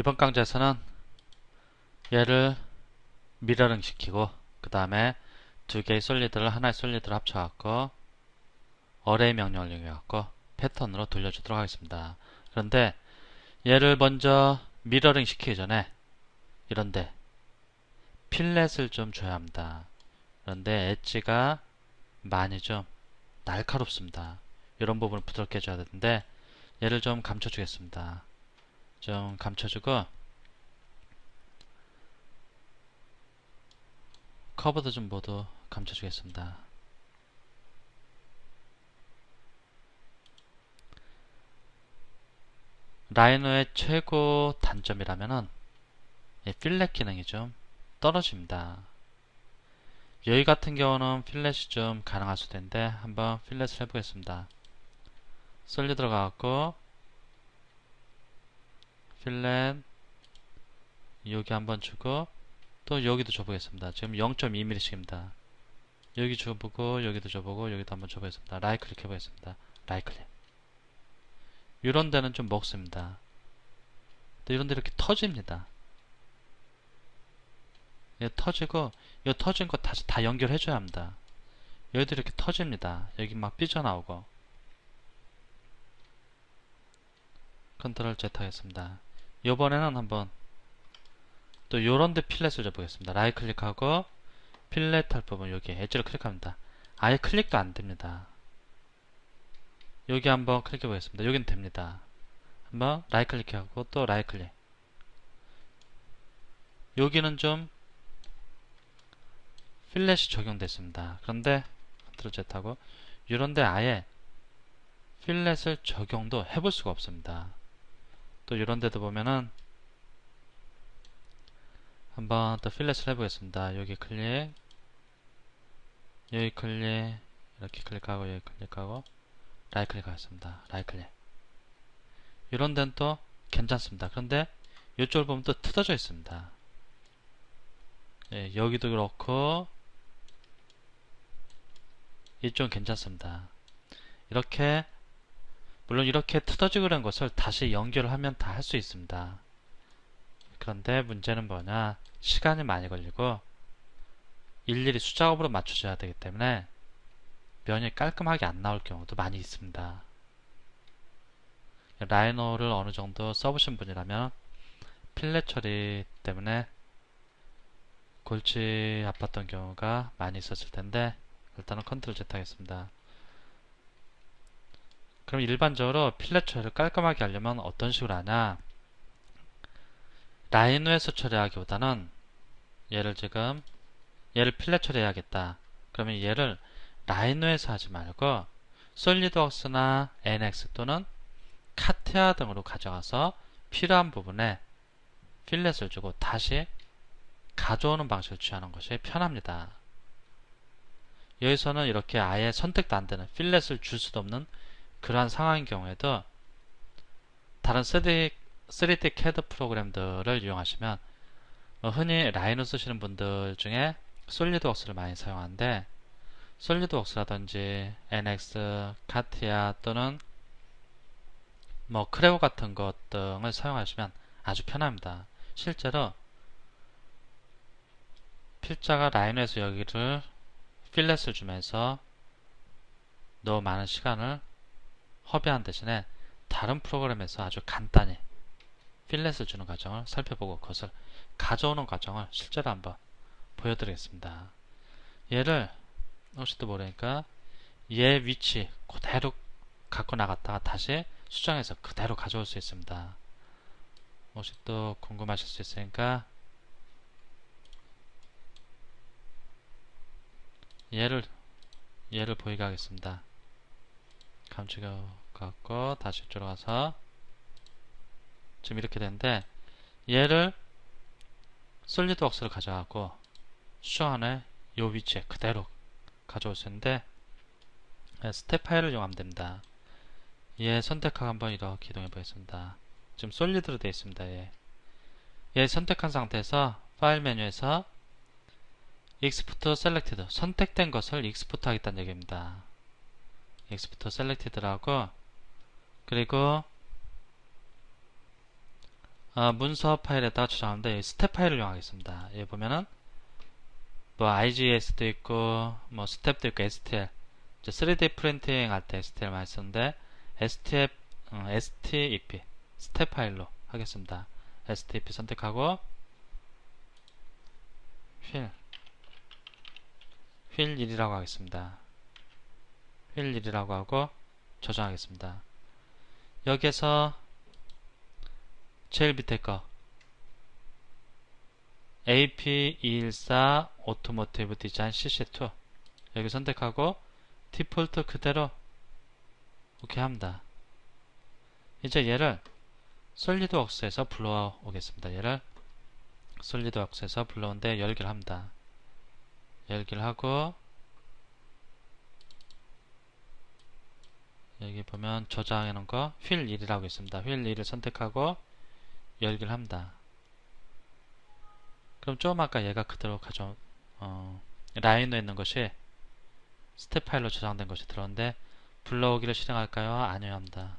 이번 강좌에서는 얘를 미러링 시키고 그 다음에 두 개의 솔리드를 하나의 솔리드로 합쳐갖고 어레이 명령을 이용해갖고 패턴으로 돌려주도록 하겠습니다. 그런데 얘를 먼저 미러링 시키기 전에 이런데 필렛을 좀 줘야 합니다. 그런데 엣지가 많이 좀 날카롭습니다. 이런 부분을 부드럽게 해줘야 되는데 얘를 좀 감춰주겠습니다. 좀 감춰주고 커브도 좀 모두 감춰주겠습니다. 라이너의 최고 단점이라면은 필렛 기능이 좀 떨어집니다. 여기 같은 경우는 필렛이 좀 가능할 수도 있는데 한번 필렛을 해보겠습니다. 솔리 들어가갖고 필렛 여기 한번 주고 또 여기도 줘보겠습니다. 지금 0.2mm씩입니다. 여기 줘보고 여기도 줘보고 여기도 한번 줘보겠습니다. 라이 클릭 해보겠습니다. 라이 클릭 이런 데는 좀 먹습니다. 또 이런 데 이렇게 터집니다. 예, 터지고 이 터진 거 다시 다 연결해 줘야 합니다. 여기도 이렇게 터집니다. 여기 막 삐져나오고 컨트롤 Z 하겠습니다. 이번에는 한번 또 요런데 필렛을 줘보겠습니다. 라이 클릭하고 필렛 할 부분 여기 엣지를 클릭합니다. 아예 클릭도 안 됩니다. 여기 한번 클릭해 보겠습니다. 여기는 됩니다. 한번 라이 클릭하고 또 라이 클릭. 여기는 좀 필렛이 적용됐습니다. 그런데 컨트롤 Z 하고 이런데 아예 필렛을 적용도 해볼 수가 없습니다. 또 이런 데도 보면은 한번 또 필렛을 해보겠습니다. 여기 클릭 여기 클릭 이렇게 클릭하고 여기 클릭하고 라이 클릭하겠습니다. 라이 클릭 이런 데는 또 괜찮습니다. 그런데 이쪽을 보면 또 뜯어져 있습니다. 예, 여기도 그렇고 이쪽은 괜찮습니다. 이렇게 물론 이렇게 뜯어지고 그런 것을 다시 연결을 하면 다 할 수 있습니다. 그런데 문제는 뭐냐 시간이 많이 걸리고 일일이 수작업으로 맞춰줘야 되기 때문에 면이 깔끔하게 안 나올 경우도 많이 있습니다. 라이너를 어느 정도 써보신 분이라면 필렛 처리 때문에 골치 아팠던 경우가 많이 있었을 텐데 일단은 컨트롤 Z 하겠습니다. 그럼 일반적으로 필렛 처리를 깔끔하게 하려면 어떤 식으로 하냐 라이노에서 처리하기보다는 얘를 지금 얘를 필렛 처리해야겠다 그러면 얘를 라이노에서 하지 말고 솔리드웍스나 NX 또는 카티아 등으로 가져가서 필요한 부분에 필렛을 주고 다시 가져오는 방식을 취하는 것이 편합니다. 여기서는 이렇게 아예 선택도 안 되는 필렛을 줄 수도 없는 그러한 상황인 경우에도 다른 3D, 3D CAD 프로그램들을 이용하시면 뭐 흔히 라이노 쓰시는 분들 중에 솔리드웍스를 많이 사용하는데 솔리드웍스라든지 NX, 카티아 또는 뭐 크레오 같은 것 등을 사용하시면 아주 편합니다. 실제로 필자가 라이노에서 여기를 필렛을 주면서 너무 많은 시간을 허비한 대신에 다른 프로그램에서 아주 간단히 필렛을 주는 과정을 살펴보고 그것을 가져오는 과정을 실제로 한번 보여드리겠습니다. 얘를 혹시도 모르니까 얘 위치 그대로 갖고 나갔다가 다시 수정해서 그대로 가져올 수 있습니다. 혹시 또 궁금하실 수 있으니까 얘를 얘를 보이게 하겠습니다. 감추겨 갖고 다시 들어가서 지금 이렇게 되는데 얘를 솔리드웍스를 가져가고 수정 안에 이 위치에 그대로 가져올 수 있는데 스텝 파일을 이용하면 됩니다. 얘 선택하고 한번 이렇게 이동해 보겠습니다. 지금 솔리드로 되어 있습니다. 얘. 얘 선택한 상태에서 파일 메뉴에서 익스포트 셀렉티드 선택된 것을 익스포트 하겠다는 얘기입니다. 익스포트 셀렉티드라고 그리고 어, 문서 파일에다가 저장하는데 스텝 파일을 이용하겠습니다. 여기 보면은 뭐 IGS도 있고 뭐 스텝도 있고 STL 3D 프린팅 할 때 STL 많이 쓰는데 STF, 어, STEP 스텝 파일로 하겠습니다. STEP 선택하고 휠, 휠 1이라고 하겠습니다. 휠 1이라고 하고 저장하겠습니다. 여기에서 제일 밑에 거 AP214 오토모티브 디자인 CC2 여기 선택하고 디폴트 그대로 오케이 합니다. 이제 얘를 솔리드웍스에서 불러오겠습니다. 얘를 솔리드웍스에서 불러온데 열기를 합니다. 열기를 하고 여기 보면 저장해 놓은 거 휠 1이라고 있습니다. 휠 1을 선택하고 열기를 합니다. 그럼 좀 아까 얘가 그대로 가져 어, 라인에 있는 것이 스텝 파일로 저장된 것이 들어오는데 불러오기를 실행할까요? 아니요 합니다.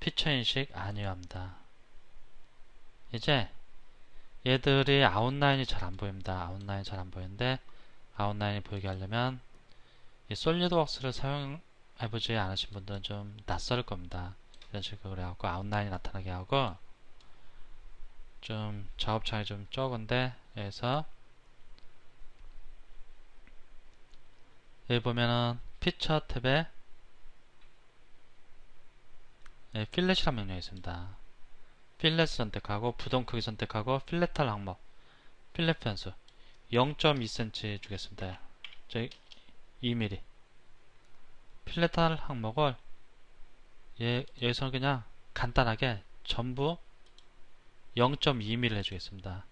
피처 인식 아니요 합니다. 이제 얘들이 아웃라인이 잘 안 보입니다. 아웃라인이 잘안 보이는데 아웃라인이 보이게 하려면 이 솔리드웍스를 사용 해보지 않으신 분들은 좀 낯설 겁니다. 이런 식으로 해갖고 아웃라인이 나타나게 하고 좀 작업창이 좀 적은데 여기서 여기 보면은 피처 탭에 네, 필렛이라는 명령이 있습니다. 필렛 선택하고 부동 크기 선택하고 필렛탈 항목 필렛 변수 0.2cm 주겠습니다. 저희 2mm 필렛탈 항목을 예, 여기서는 그냥 간단하게 전부 0.2mm를 해주겠습니다.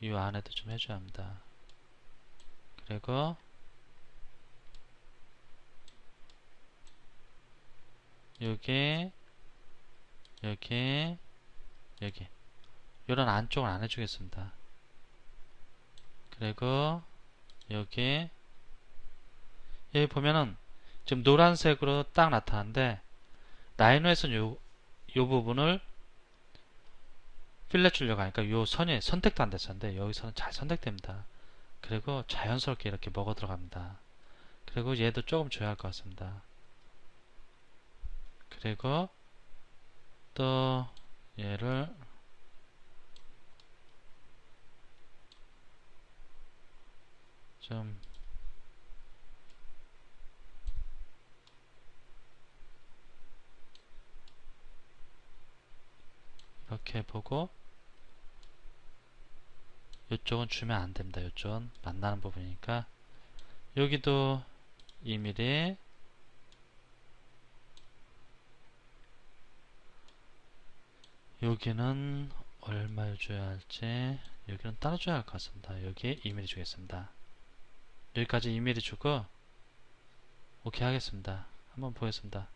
이 안에도 좀 해줘야 합니다. 그리고 여기 여기 여기 이런 안쪽을 안 해주겠습니다. 그리고 여기 여기 보면은 지금 노란색으로 딱 나타나는데 라이노에서는 요, 요 부분을 필렛 주려고 하니까 요 선이 선택도 안 됐었는데 여기서는 잘 선택됩니다. 그리고 자연스럽게 이렇게 먹어 들어갑니다. 그리고 얘도 조금 줘야 할 것 같습니다. 그리고 또 얘를 좀 이렇게 보고 이쪽은 주면 안됩니다. 이쪽은 만나는 부분이니까 여기도 2mm 여기는 얼마를 줘야 할지 여기는 따로 줘야 할 것 같습니다. 여기 2mm 주겠습니다. 여기까지 2mm 주고 오케이 하겠습니다. 한번 보겠습니다.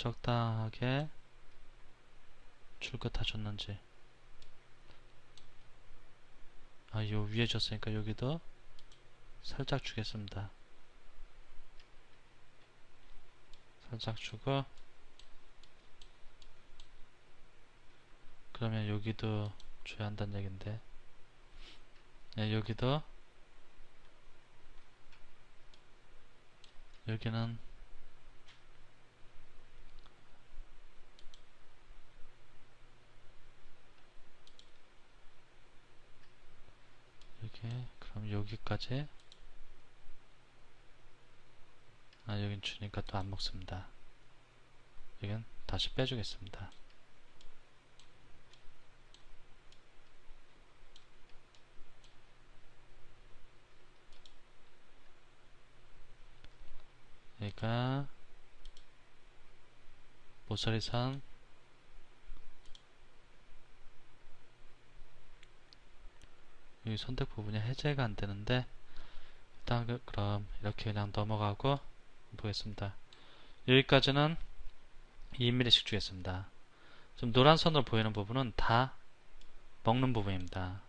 적당하게 줄것 다 줬는지. 아, 요 위에 줬으니까 여기도 살짝 주겠습니다. 살짝 주고. 그러면 여기도 줘야 한다는 얘긴데. 네, 여기도. 여기는 여기 그럼 여기까지. 아 여긴 주니까 또 안 먹습니다. 여긴 다시 빼주겠습니다. 그러니까 모서리선 이 선택 부분이 해제가 안 되는데 일단 그, 그럼 이렇게 그냥 넘어가고 보겠습니다. 여기까지는 2mm씩 주겠습니다. 지금 노란 선으로 보이는 부분은 다 먹는 부분입니다.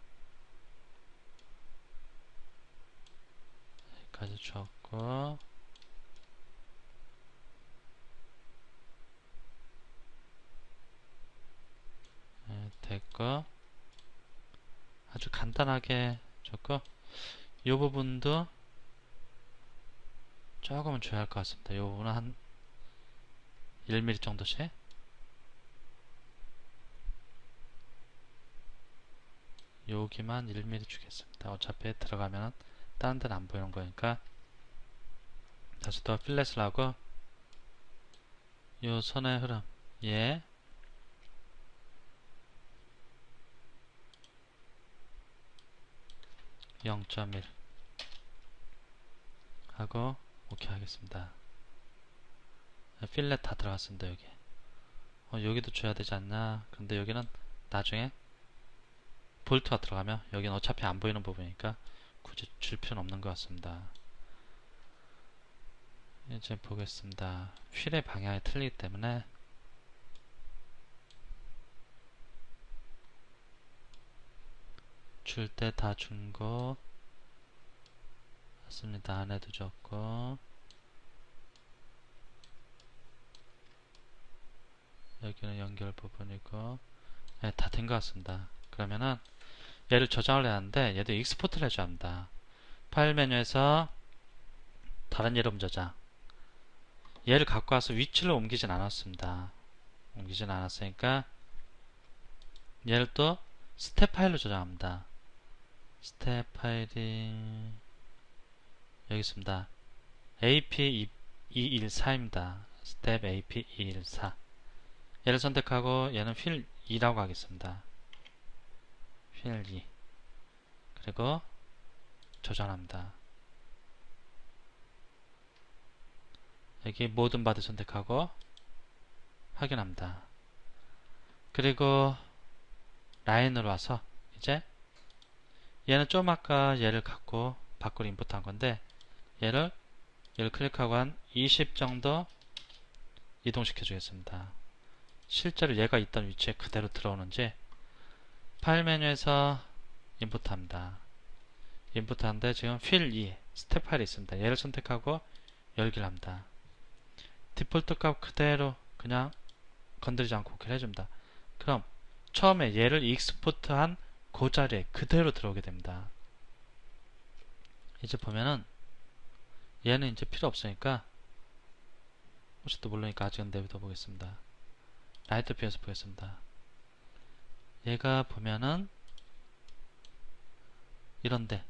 여기까지 주었고 네, 됐고 간단하게 줬고 이 부분도 조금은 줘야 할 것 같습니다. 이 부분은 한 1mm 정도씩 여기만 1mm 주겠습니다. 어차피 들어가면 다른 데는 안 보이는 거니까 다시 또 필렛을 하고 요 선의 흐름 얘 (0.1) 하고 오케이 하겠습니다. 필렛 다 들어갔습니다 여기. 어, 여기도 줘야 되지 않나? 근데 여기는 나중에 볼트가 들어가면 여기는 어차피 안 보이는 부분이니까 굳이 줄 필요는 없는 것 같습니다. 이제 보겠습니다. 휠의 방향이 틀리기 때문에 줄 때 다 준 거 맞습니다 안에도 줬고 여기는 연결 부분이고 네, 다된 것 같습니다. 그러면은 얘를 저장을 해야 하는데 얘도 익스포트를 해줘야 합니다. 파일 메뉴에서 다른 이름 저장 얘를 갖고 와서 위치를 옮기진 않았습니다. 옮기진 않았으니까 얘를 또 스텝 파일로 저장합니다. 스텝 파일이 여기 있습니다. AP214입니다. 스텝 AP214 얘를 선택하고 얘는 필 2라고 하겠습니다. 필 2. 그리고 저장합니다. 여기 모든 바드 선택하고 확인합니다. 그리고 라인으로 와서 이제 얘는 좀 아까 얘를 갖고 밖으로 인풋한 건데 얘를 얘를 클릭하고 한 20 정도 이동시켜 주겠습니다. 실제로 얘가 있던 위치에 그대로 들어오는지 파일 메뉴에서 인풋합니다. 인풋하는데 지금 필 2 스텝 파일이 있습니다. 얘를 선택하고 열기를 합니다. 디폴트 값 그대로 그냥 건드리지 않고 오케이 해줍니다. 그럼 처음에 얘를 익스포트한 그 자리에 그대로 들어오게 됩니다. 이제 보면은 얘는 이제 필요 없으니까 혹시 또 모르니까 아직은 내비둬 보겠습니다. 라이트 뷰에서 보겠습니다. 얘가 보면은 이런데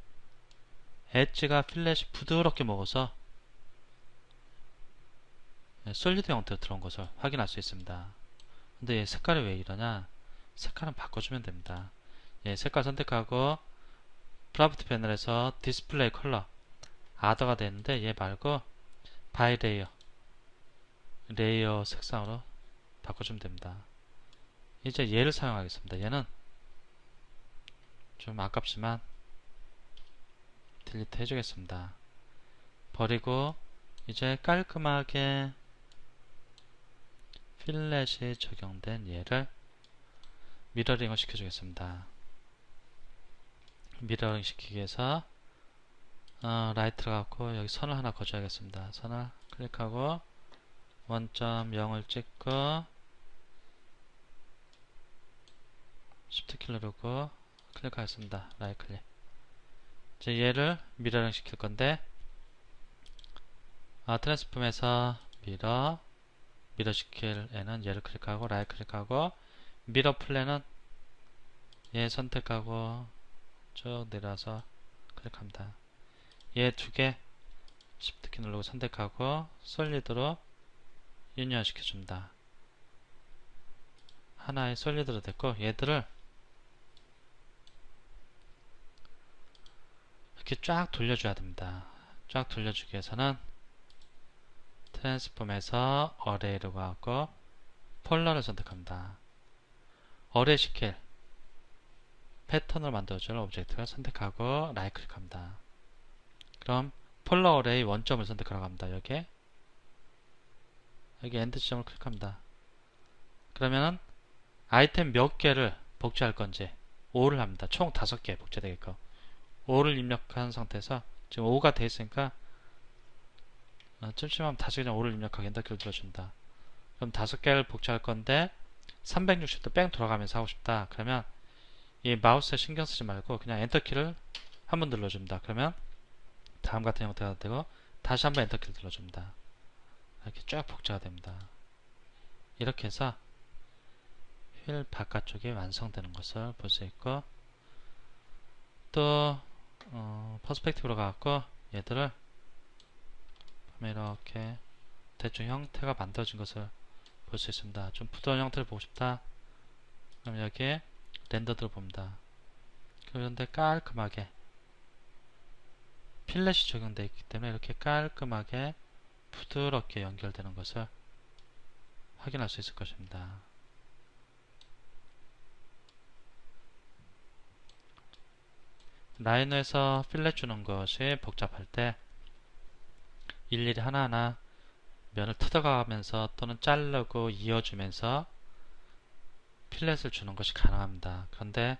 엣지가 필렛이 부드럽게 먹어서 솔리드 형태로 들어온 것을 확인할 수 있습니다. 근데 얘 색깔이 왜 이러냐 색깔은 바꿔주면 됩니다. 얘 색깔 선택하고 프라이빗 패널에서 디스플레이 컬러 아더가 되는데 얘 말고 바이 레이어 레이어 색상으로 바꿔주면 됩니다. 이제 얘를 사용하겠습니다. 얘는 좀 아깝지만 딜리트 해주겠습니다. 버리고 이제 깔끔하게 필렛이 적용된 얘를 미러링을 시켜주겠습니다. 미러링 시키기 위해서 어, 라이트를 갖고 여기 선을 하나 거줘야겠습니다. 선을 클릭하고 1.0을 찍고 Shift 키를 누르고 클릭하겠습니다. 라이트 클릭. 이제 얘를 미러링 시킬 건데 아, 트랜스폼에서 미러 미러 시킬 애는 얘를 클릭하고 라이트 클릭하고 미러 플랜은 얘 선택하고 쭉 내려서 클릭합니다. 얘 두 개 Shift 키 누르고 선택하고 솔리드로 유니언 시켜줍니다. 하나의 솔리드로 됐고 얘들을 이렇게 쫙 돌려줘야 됩니다. 쫙 돌려주기 위해서는 트랜스폼에서 어레이로 가고 폴러를 선택합니다. 어레이 시킬 패턴을 만들어줄 오브젝트를 선택하고 라이트 클릭합니다. 그럼 폴러 어레이 원점을 선택하러 갑니다. 여기에 여기 엔드 지점을 클릭합니다. 그러면은 아이템 몇 개를 복제할 건지 5를 합니다. 총 5개 복제되게끔 5를 입력한 상태에서 지금 5가 되어 있으니까 어, 찜찜하면 다시 그냥 5를 입력하게 엔더키를 눌러준다. 그럼 5개를 복제할 건데 360도 뺑 돌아가면서 하고 싶다. 그러면 이 마우스에 신경 쓰지 말고 그냥 엔터키를 한 번 눌러줍니다. 그러면 다음 같은 형태가 되고 다시 한번 엔터키를 눌러줍니다. 이렇게 쫙 복제가 됩니다. 이렇게 해서 휠 바깥쪽이 완성되는 것을 볼 수 있고 또 어, 퍼스펙티브로 가갖고 얘들을 이렇게 대충 형태가 만들어진 것을 볼 수 있습니다. 좀 부드러운 형태를 보고 싶다. 그럼 여기에 렌더들을 봅니다. 그런데 깔끔하게 필렛이 적용되어 있기 때문에 이렇게 깔끔하게 부드럽게 연결되는 것을 확인할 수 있을 것입니다. 라이너에서 필렛 주는 것이 복잡할 때 일일이 하나하나 면을 뜯어가면서 또는 자르고 이어주면서 필렛을 주는 것이 가능합니다. 그런데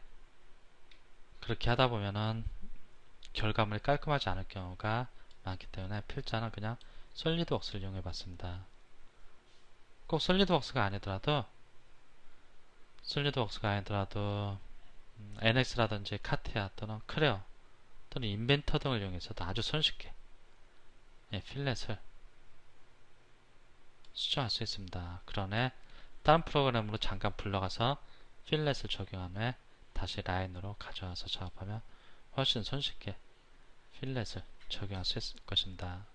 그렇게 하다 보면은 결과물이 깔끔하지 않을 경우가 많기 때문에 필자는 그냥 솔리드웍스를 이용해 봤습니다. 꼭 솔리드웍스가 아니더라도 솔리드웍스가 아니더라도 음, NX라든지 카티아 또는 크레어 또는 인벤터 등을 이용해서도 아주 손쉽게 예, 필렛을 수정할 수 있습니다. 그러네 다른 프로그램으로 잠깐 불러가서 필렛을 적용한 후에 다시 라인으로 가져와서 작업하면 훨씬 손쉽게 필렛을 적용할 수 있을 것입니다.